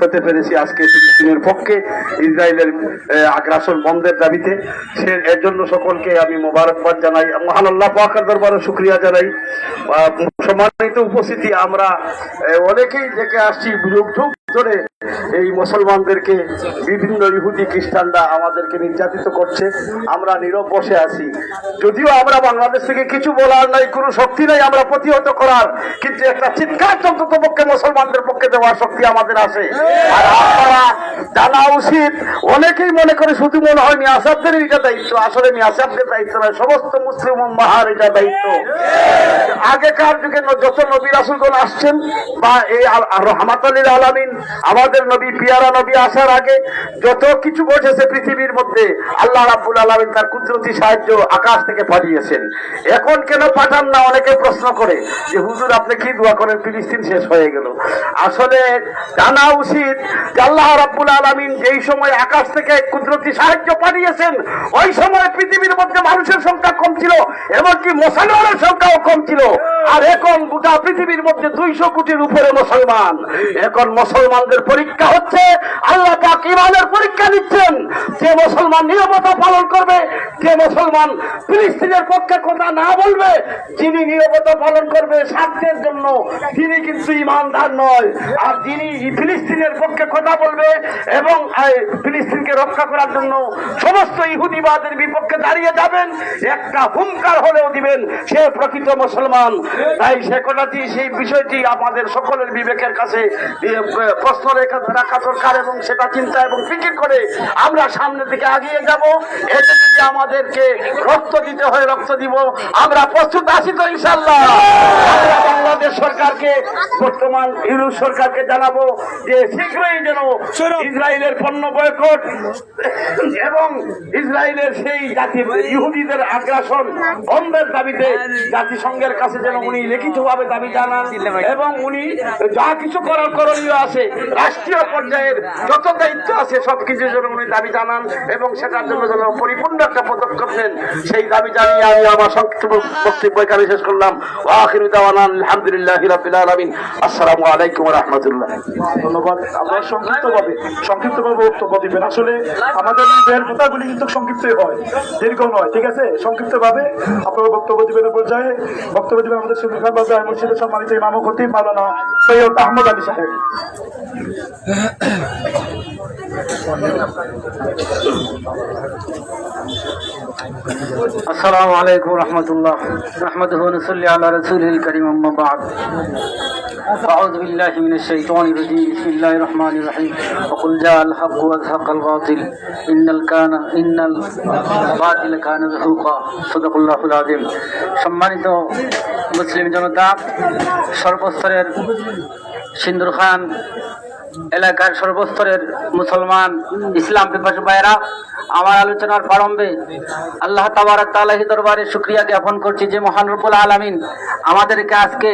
হতে পেরেছি আজকে ফিলিস্তিনের পক্ষে, ইসরায়েলের আগ্রাসন বন্ধের দাবিতে। সে এর জন্য সকলকে আমি মোবারকবাদ জানাই। মহান আল্লাহ পাকার দরবারে শুক্রিয়া জানাই। সম্মানিত উপস্থিতি আমরা অনেকেই দেখে আসছি যুগ ধরে এই মুসলমানদেরকে, বিভিন্ন ইহুদি খ্রিস্টানরা আমাদেরকে নির্যাতিত করছে। আমরা নীরব বসে আছি। যদিও আমরা বাংলাদেশ থেকে কিছু বলার নাই, কোনো শক্তি নাই, আমরা প্রতিহত করার, কিন্তু একটা চিৎকার অন্তত পক্ষে মুসলমানদের পক্ষে দেওয়ার শক্তি আমাদের আছে। আর আপনারা জানা উচিত, অনেকেই মনে করে শুধু মনে হয় মিয়াসাবদের এটা দায়িত্ব। আসলে মিয়াসাবদের দায়িত্ব নয়, সমস্ত মুসলিম মাহার এটা দায়িত্ব। আগেকার যুগে যত নবী রাসুলগণ আসছেন বা এই রহমাত আলামিন আমাদের নবী, পিয়ারা নবী আসার আগে যত কিছু ঘটেছে পৃথিবীর মধ্যে আল্লাহ রাব্বুল আলামিন তার কুদরতি সাহায্য আকাশ থেকে পাঠিয়েছেন। এখন কেন পাঠান না? অনেকে প্রশ্ন করে যে, হুজুর, আপনি কি দোয়া করেন? ফিলিস্তিন শেষ হয়ে গেল। আসলে জানা উচিত যে, আল্লাহ রাব্বুল আলামিন যেই সময় আকাশ থেকে কুদরতি সাহায্য পাঠিয়েছেন, ওই সময় পৃথিবীর মধ্যে মানুষের সংখ্যা কম ছিল, এমনকি মুসলমানের সংখ্যাও কম ছিল। আর এখন গোটা পৃথিবীর মধ্যে দুইশো কোটির উপরে মুসলমান। এখন মুসলমানদের পরীক্ষা হচ্ছে, আল্লাহ পাক ইমানের পরীক্ষা নিচ্ছেন যে মুসলমান নিরবতা পালন করবে, যে মুসলমান ফিলিস্তিনের পক্ষে কথা না বলবে, যিনি নিরবতা পালন করবে স্বার্থের জন্য, তিনি কিন্তু ইমানদার নয়। আর যিনি ফিলিস্তিনের পক্ষে কথা বলবে এবং ফিলিস্তিনকে রক্ষা করার জন্য সমস্ত ইহুদিবাদের বিপক্ষে দাঁড়িয়ে যাবেন, একটা হুঙ্কার হলেও দিবেন, সে প্রকৃত মুসলমান। তাই সে কথাটি, সেই বিষয়টি আমাদের সকলের বিবেকের কাছে প্রশ্ন রেখা রাখা দরকার এবং সেটা চিন্তা এবং ফিকির করে আমরা সামনের দিকে আগিয়ে যাব। এতে যদি আমাদেরকে রক্ত দিতে হয় রক্ত দিব। আমরা প্রস্তুত আছি তো ইনশাল্লাহ আমরা বাংলাদেশ সরকারকে বর্তমান ইউরোপ সরকারকে জানাব যে শীঘ্রই যেন ইসরায়েলের পণ্য বয়কট এবং ইসরায়েলের সেই জাতির ইহুদিদের আগ্রাসন বন্ধের দাবিতে জাতিসংঘের কাছে যেন উনি লিখিতভাবে দাবি জানান এবং উনি যা কিছু করার করণীয় আছে রাষ্ট্রীয় পর্যায়ের যত দায়িত্ব আছে সবকিছু যেন উনি দাবি জানান এবং সেটার জন্য যেন পরিপূর্ণ একটা পদক্ষেপ নেন, সেই দাবি জানিয়ে আমি আমার সংক্ষিপ্ত বক্তব্য এখানে শেষ করলাম। দাওয়ানা আলহামদুলিল্লাহ সংক্ষিপ্তভাবে বক্তব্য দিবেন। আসলে আমাদের বক্তব্য দিবেন সম্মানিত ইমাম খতিব সৈয়দ আহমদ আলী সাহেব السلام عليكم ورحمة الله نحمده ونصلي على رسوله الكريم أما بعد أعوذ بالله من الشيطان الرجيم بسم الله الرحمن الرحيم وقل جاء الحق وزهق الباطل إن الكان إن الباطل كان زهوقا صدق الله العظيم সম্মানিত মুসলিম জনতা সর্বস্তরের সিন্দুর খান এলাকার সর্বস্তরের মুসলমান ইসলাম পিপাসু ভাইয়েরা, আমার আলোচনার প্রারম্ভে আল্লাহ তাবারাক তালাহি দরবারে শুক্রিয়া জ্ঞাপন করছি যে মহান রূপুল আলমিন আমাদেরকে আজকে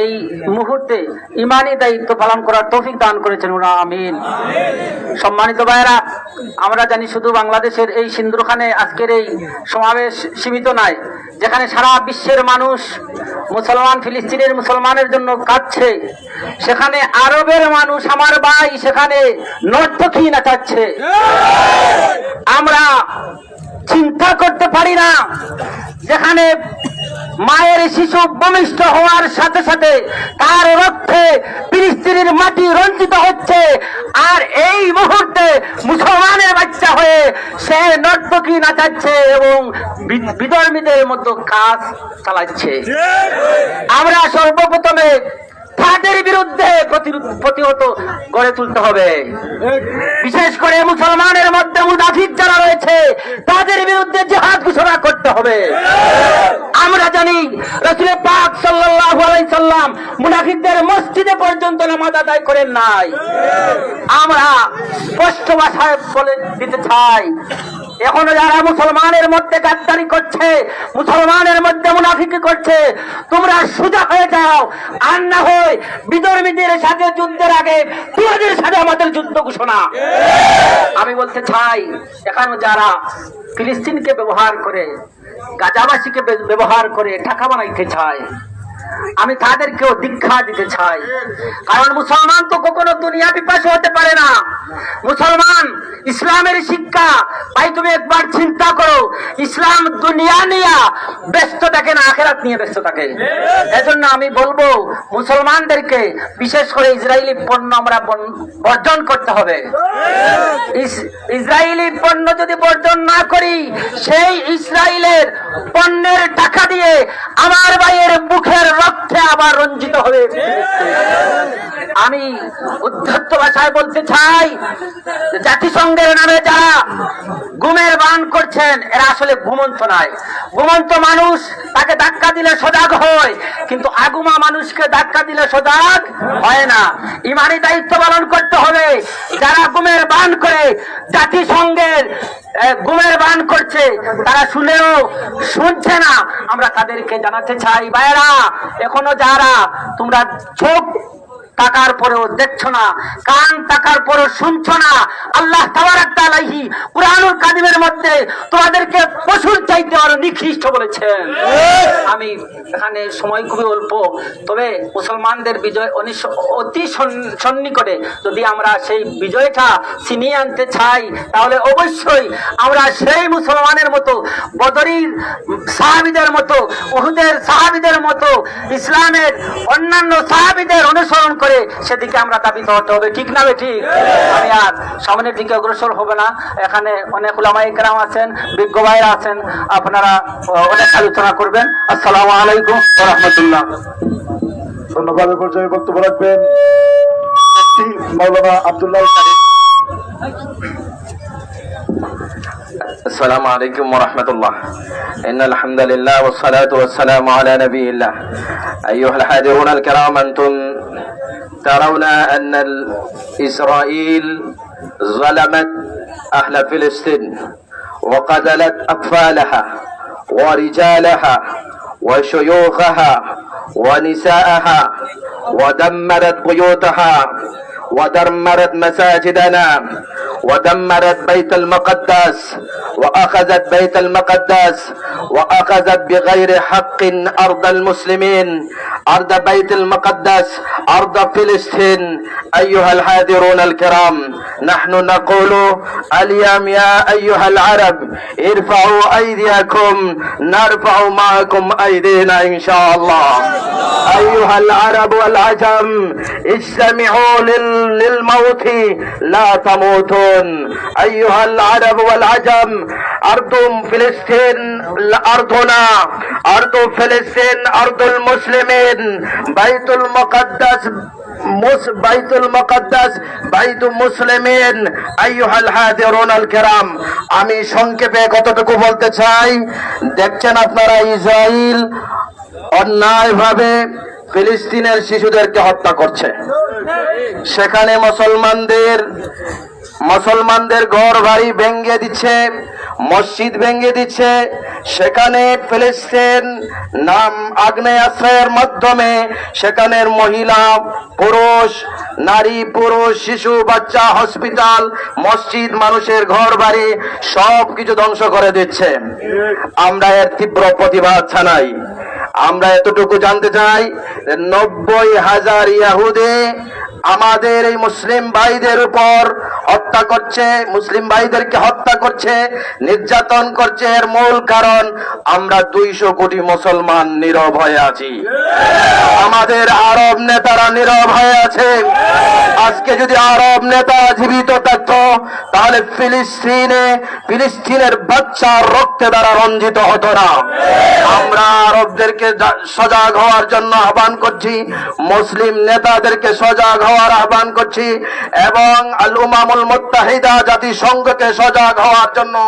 এই মুহূর্তে ইমানি দায়িত্ব পালন করার তৌফিক দান করেছেন ওরা, আমিন। সম্মানিত ভাইয়েরা, আমরা জানি শুধু বাংলাদেশের এই সিন্দুরখানে আজকের এই সমাবেশ সীমিত নয় যেখানে সারা বিশ্বের মানুষ মুসলমান ফিলিস্তিনের মুসলমানের জন্য কাঁদছে সেখানে আরবের মানুষ আমার ভাই সেখানে নর্তকী নাচাচ্ছে। আমরা চিন্তা করতে পারি না যেখানে মায়ের শিশু ভূমিষ্ঠ হওয়ার সাথে সাথে তার রক্তে ফিলিস্তিনের মাটি রঞ্জিত হচ্ছে। আর এই মুহূর্তে মুসলমানের বাচ্চা হয়ে সে নর্তকী নাচাচ্ছে এবং বিদর্মীদের বিধর্মীদের মতো কাজ চালাচ্ছে। আমরা সর্বপ্রথমে বিরুদ্ধে প্রতিহত গড়ে তুলতে হবে। বিশেষ করে মুসলমানের মধ্যে মুনাফিক যারা রয়েছে, তাদের বিরুদ্ধে জেহাদ ঘোষণা করতে হবে। আমরা জানি রসুলের পাক আলাইহি সাল্লাম মুনাফিকদের মসজিদে পর্যন্ত নামাজ আদায় করেন নাই। আমরা স্পষ্ট ভাষায় বলে দিতে চাই এখনও যারা মুসলমানের মধ্যে গাদ্দারি করছে, মুসলমানের মধ্যে মুনাফিকি করছে, তোমরা সোজা হয়ে যাও। আর না হয় বিধর্মীদের সাথে যুদ্ধের আগে তোমাদের সাথে আমাদের যুদ্ধ ঘোষণা। আমি বলতে চাই, এখানে যারা ফিলিস্তিনকে ব্যবহার করে, গাজাবাসীকে ব্যবহার করে টাকা বানাইতে চায় আমি তাদেরকেও দীক্ষা দিতে চাই। কারণ মুসলমান তো কখনো দুনিয়া পিপাসু হতে পারে না। মুসলমান, ইসলামের শিক্ষা, ভাই তুমি একবার চিন্তা করো, ইসলাম দুনিয়া নিয়ে ব্যস্ত থাকে না, আখেরাত নিয়ে ব্যস্ত থাকে। এজন্য আমি বলব, মুসলমানদেরকে বিশেষ করে ইসরায়েলি পণ্য আমরা বর্জন করতে হবে। ইসরায়েলি পণ্য যদি বর্জন না করি, সেই ইসরায়েলের পণ্যের টাকা দিয়ে আমার ভাইয়ের মুখের রক্তে আবার রঞ্জিত হবে। আমি উদ্ধত্ত ভাষায় বলতে চাই জাতিসংঘের নামে যারা গুমের বান করছেন, এরা আসলে ঘুমন্ত নয়। ঘুমন্ত মানুষ, তাকে ধাক্কা দিলে সজাগ হয়, কিন্তু আগুমা মানুষকে ধাক্কা দিলে সজাগ হয় না। ইমানি দায়িত্ব পালন করতে হবে। যারা গুমের বান করে, জাতিসংঘের গুমের বান করছে, তারা শুনেও শুনছে না। আমরা তাদেরকে জানাতে চাই ভাইরা এখনও যারা, তোমরা চোখ টাকার পরেও দেখছ না, কান টাকার পরেও শুনছো না। আল্লাহ তাবারাক তাআলাহি কাদিমের মধ্যে তোমাদেরকে পশুর চাইতে আরও নিকৃষ্ট বলেছেন। আমি এখানে সময় খুবই অল্প, তবে মুসলমানদের বিজয় অতি সন- সন্নিকটে যদি আমরা সেই বিজয়টা ছিনিয়ে আনতে চাই, তাহলে অবশ্যই আমরা সেই মুসলমানের মতো, বদরির সাহাবিদের মতো, উহুদের সাহাবিদের মতো, ইসলামের অন্যান্য সাহাবিদের অনুসরণ করে সেদিকে আমরা দাবিত হতে হবে। ঠিক না বে ঠিক? আমি আর সামনের দিকে অগ্রসর হবে না। এখানে অনেক ওলামাই গ্রাম আছেন বিজ্ঞ ভাইরা আছেন। আপনারা অনেক আলোচনা করবেন। আসসালাম আলাইকুম রহমতুল্লাহ। ধন্যবাদ পর্যায়ে বক্তব্য রাখবেন। মৌলানা আবদুল্লাহ কারি السلام عليكم ورحمة الله إن الحمد لله والصلاة والسلام على نبي الله أيها الحاضرون الكرام أنتم ترون أن إسرائيل ظلمت أهل فلسطين وقتلت أطفالها ورجالها وشيوخها ونساءها ودمرت بيوتها ودمرت مساجدنا ودمرت بيت المقدس وأخذت بيت المقدس وأخذت بغير حق أرض المسلمين أرض بيت المقدس ارض فلسطين ايها الحاضرون الكرام نحن نقول اليوم يا ايها العرب ارفعوا ايديكم نرفع معكم ايدينا ان شاء الله ايها العرب والعجم استمعوا لل- للموت لا تموتون ايها العرب والعجم ارض فلسطين ارضنا ارض فلسطين ارض المسلمين بيت المقدس আমি সংক্ষেপে কতটুকু বলতে চাই, দেখছেন আপনারা ইসরাইল অন্যায়ভাবে ফিলিস্তিনের শিশুদেরকে হত্যা করছে। সেখানে মুসলমানদের মুসলমানদের ঘর বাড়ি ভেঙ্গে দিচ্ছে, মসজিদ ভেঙ্গে দিচ্ছে। সেখানে ফেলেছেন নাম আগ্নেয়াস্ত্রের মাধ্যমে সেখানের মহিলা, পুরুষ, নারী, পুরুষ, শিশু, বাচ্চা, হসপিটাল, মসজিদ, মানুষের ঘর বাড়ি সব কিছু ধ্বংস করে দিচ্ছে। আমরা এর তীব্র প্রতিবাদ জানাই। আমরা এতটুকু জানতে চাই, নব্বই হাজার ইয়াহুদে আমাদের এই মুসলিম ভাইদের উপর হত্যা করছে, মুসলিম ভাইদেরকে হত্যা করছে, নির্যাতন করছে এর মূল কারণ আমরা দুইশো কোটি মুসলমান নীরব হয়ে আছি। আমাদের আরব নেতারা নীরব হয়ে আছে। আজকে যদি আরব নেতা জীবিত থাকতো, তাহলে ফিলিস্তিনে, ফিলিস্তিনের বাচ্চার রক্তে দ্বারা রঞ্জিত হতো না। আমরা আরবদেরকে যা- সজাগ হওয়ার জন্য আহ্বান করছি, মুসলিম নেতাদেরকে সজাগ হওয়ার আহ্বান করছি এবং আল উমামুল মুত্তাহিদা জাতিসংঘকে সজাগ হওয়ার জন্য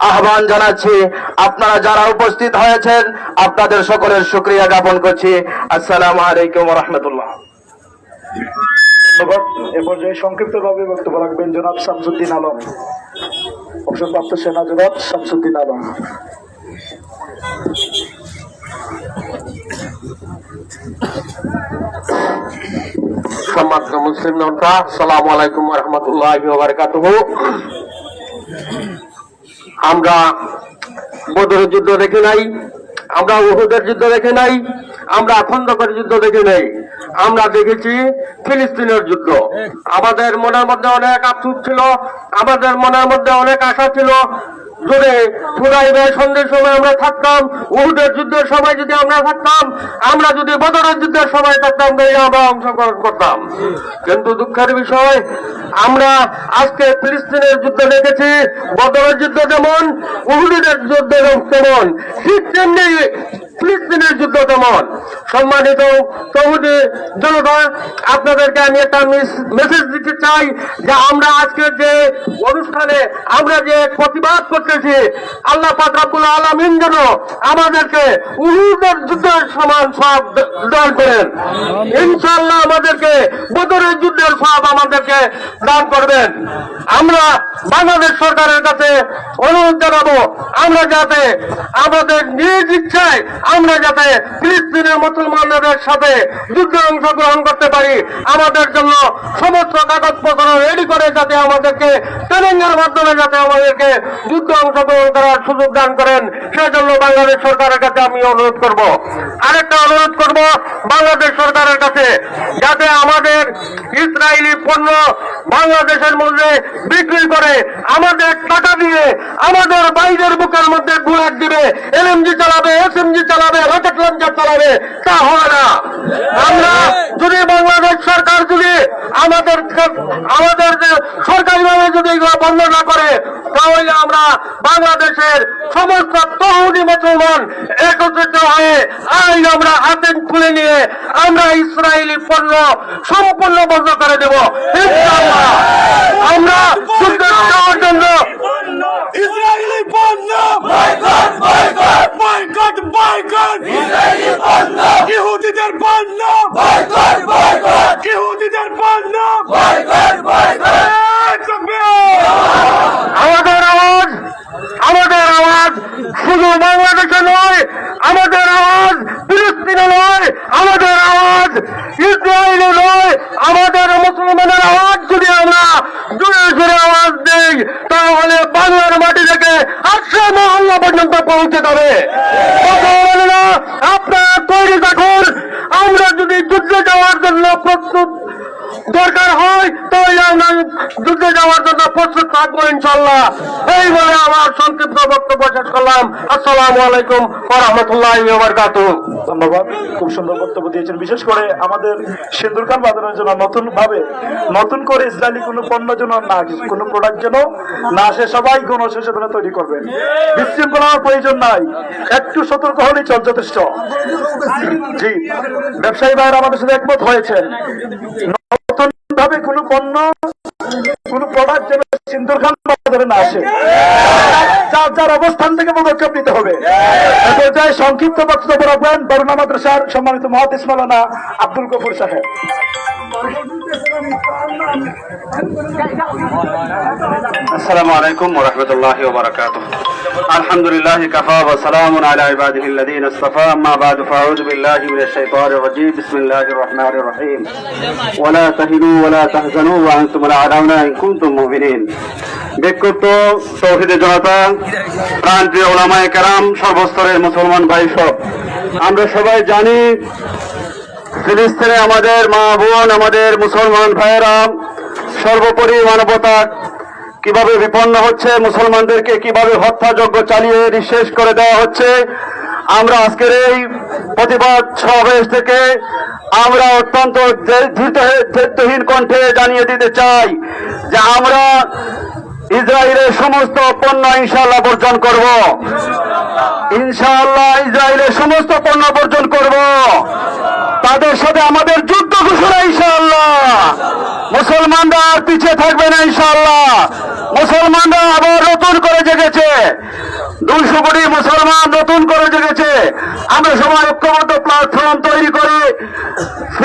আহ্বান জানাচ্ছি। আপনারা যারা উপস্থিত হয়েছেন, আপনাদের সকলের শুক্রিয়া জ্ঞাপন করছি। আসসালামু আলাইকুম রহমতুল্লাহ ধন্যবাদ। এ পর্যায়ে সংক্ষিপ্ত ভাবে বক্তব্য রাখবেন জনাব শামসুদ্দিন আলম। অবসরপ্রাপ্ত সেনা জনাব শামসুদ্দিন আলম। সম্মানিত মুসলিম নৌকা সালাম আলাইকুম রহমতুল্লাহ আমরা বদরের যুদ্ধ দেখে নাই, আমরা উহুদের যুদ্ধ দেখে নাই, আমরা খন্দ করে যুদ্ধ দেখি নেই, আমরা দেখেছি ফিলিস্তিনের যুদ্ধ। আমাদের মনের মধ্যে অনেক আফসুস ছিল, আমাদের মনের মধ্যে অনেক আশা ছিল যদি ফুরাইবে সন্ধ্যের সময় আমরা থাকতাম, উহুদের যুদ্ধের সময় যদি আমরা থাকতাম, আমরা যদি বদরের যুদ্ধের সময় থাকতাম তাহলে আমরা অংশগ্রহণ করতাম। কিন্তু দুঃখের বিষয়, আমরা আজকে ফিলিস্তিনের যুদ্ধ দেখেছি, বদরের যুদ্ধ যেমন, উহুদের যুদ্ধ তেমন, ঠিক তেমনি ফিলিস্তিনের যুদ্ধ তেমন। সম্মানিত তহুদি জনতা আপনাদেরকে আমি একটা মেসেজ দিতে চাই যে আমরা আজকে যে অনুষ্ঠানে, আমরা যে প্রতিবাদ করতেছি আল্লাহ পাক রাব্বুল আলামিন যেন আমাদেরকে উহুদের যুদ্ধের সমান সব দান করেন। ইনশাআল্লাহ আমাদেরকে বদরের যুদ্ধের সব আমাদেরকে দান করবেন। আমরা বাংলাদেশ সরকারের কাছে অনুরোধ জানাব আমরা যাতে আমাদের নিজ ইচ্ছায় আমরা যাতে ফিলিস্তিনের মুসলমানদের সাথে যুদ্ধে অংশগ্রহণ করতে পারি। আমাদের জন্য সমস্ত কাগজপত্র রেডি করে যাতে আমাদেরকে ট্রেনিং এর মাধ্যমে যাতে আমাদেরকে যুদ্ধে অংশগ্রহণ করার সুযোগ দান করেন। সেজন্য বাংলাদেশ সরকারের কাছে আমি অনুরোধ করব। আরেকটা অনুরোধ করব বাংলাদেশ সরকারের কাছে, যাতে আমাদের ইসরায়েলি পণ্য বাংলাদেশের মধ্যে বিক্রি করে, আমাদের টাকা দিয়ে আমাদের বাইরের বুকের মধ্যে বুলেট দিবে, এলএমজি চালাবে, এসএমজি চালাবে, রকেট লঞ্চার চালাবে, তা হবে না। আমরা যদি বাংলাদেশ সরকার যদি আমাদের আমাদের সরকারিভাবে যদি এগুলো বন্ধ না করে, তাহলে আমরা বাংলাদেশের সমস্ত তহুদি মুসলমান একত্রিত হয়ে আজ আমরা হাতে খুলে নিয়ে আমরা ইসরায়েলি পণ্য সম্পূর্ণ বন্ধ করে দেব। ইনশাআল্লাহ। আমরা যাওয়ার জন্য ইসরায়েলি পণ্য। Boycott boycott. Boycott boycott. Israeli পণ্য। ইহুদিদের পণ্য। Boycott boycott. ইহুদিদের পণ্য। বয়কট বয়কট আমাদের আওয়াজ আমাদের আওয়াজ শুধু বাংলাদেশে নয়, আমাদের আওয়াজ ফিলিস্তিনে নয়, আমাদের আওয়াজ ইসরায়েলে নয়, আমাদের মুসলমানের আওয়াজ যদি আমরা জুড়ে জুড়ে আওয়াজ দেই, তাহলে বাংলার মাটি থেকে আটশো মহল্লা পর্যন্ত পৌঁছে যাবে। আপনারা তৈরি থাকুন আমরা যদি যুদ্ধে যাওয়ার জন্য প্রস্তুত দরকার হয় যুদ্ধে যাওয়ার জন্য প্রস্তুত থাকব ইনশাল্লাহ এই বলে আমার সংক্ষিপ্ত বক্তব্য শেষ করলাম। আসসালামু আলাইকুম রহমতুল্লাহ বরকাত ধন্যবাদ। খুব সুন্দর বক্তব্য দিয়েছেন। বিশেষ করে আমাদের সিন্দুর খান বাজানোর জন্য নতুন ভাবে নতুন করে ইসরায়েলি কোনো পণ্য যেন না কোনো প্রোডাক্ট যেন না আসে, সবাই গণসচেতনা তৈরি করবেন বিশৃঙ্খলার প্রয়োজন নাই। একটু সতর্ক হলেই চল যথেষ্ট। জি, ব্যবসায়ী ভাইয়েরা আমাদের সাথে একমত হয়েছেন। নতুন ভাবে কোনো পণ্য কোন প্রোডাক্ট যেন সিন্দুর ধরে না আসে। যার যার অবস্থান থেকে পদক্ষেপ নিতে হবে। পর্যায়ে সংক্ষিপ্ত বক্তব্য রাখবেন বরুণা মাদ্রাসার সম্মানিত মহাদেশ মালানা আব্দুল কপুর সাহেব। আসসালামু আলাইকুম রহমতুল্লাহ ওবরাকাত الحمد لله كفى وسلام على عباده الذين اصطفى أما بعد فأعوذ بالله من الشيطان الرجيم بسم الله الرحمن الرحيم ولا تهنوا ولا تحزنوا وأنتم الأعلون إن كنتم مؤمنين বিক্ষুব্ধ তৌহিদে জনতা প্রাণ প্রিয় ওলামায় কেরাম সর্বস্তরের মুসলমান ভাই সব আমরা সবাই জানি ফিলিস্তিনে আমাদের মা বোন আমাদের মুসলমান ভাইয়েরা সর্বোপরি মানবতা কীভাবে বিপন্ন হচ্ছে, মুসলমানদেরকে কীভাবে হত্যাযজ্ঞ চালিয়ে নিঃশেষ করে দেওয়া হচ্ছে, আমরা আজকের এই প্রতিবাদ সমাবেশ থেকে আমরা অত্যন্ত ধে- ধৃত- ধৈর্যহীন কণ্ঠে জানিয়ে দিতে চাই যে আমরা ইসরায়েলের সমস্ত পণ্য ইনশাল্লাহ বর্জন করব। ইনশাআল্লাহ ইসরায়েলের সমস্ত পণ্য বর্জন করব। তাদের সাথে আমাদের যুদ্ধ ঘোষণা, ইনশাআল্লাহ। মুসলমানরা আর পিছিয়ে থাকবে না, ইনশাআল্লাহ। মুসলমানরা আবার নতুন করে জেগেছে। দুইশো কোটি মুসলমান নতুন করে জেগেছে। আমরা সবাই ঐক্যবদ্ধ প্ল্যাটফর্ম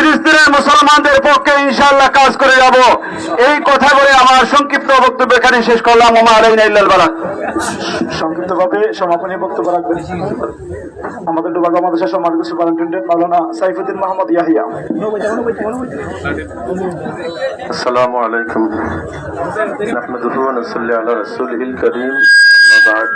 ফিলিস্তিনের মুসলমানদের পক্ষে ইনশাআল্লাহ কাজ করে যাব এই কথা বলে আমার সংক্ষিপ্ত বক্তব্য এখানে শেষ করলাম ওমা আলাইনা ইল্লাল বালাক সংক্ষিপ্ত ভাবে সমাপনী বক্তব্য রাখবেন আমাদের ডুবাগ মাদ্রাসা সম্মানিত সুপারিনটেন্ডেন্ট মাওলানা সাইফুদ্দিন মোহাম্মদ ইয়াহিয়া السلام عليكم نحمده ونصلي على رسوله الكريم أما بعد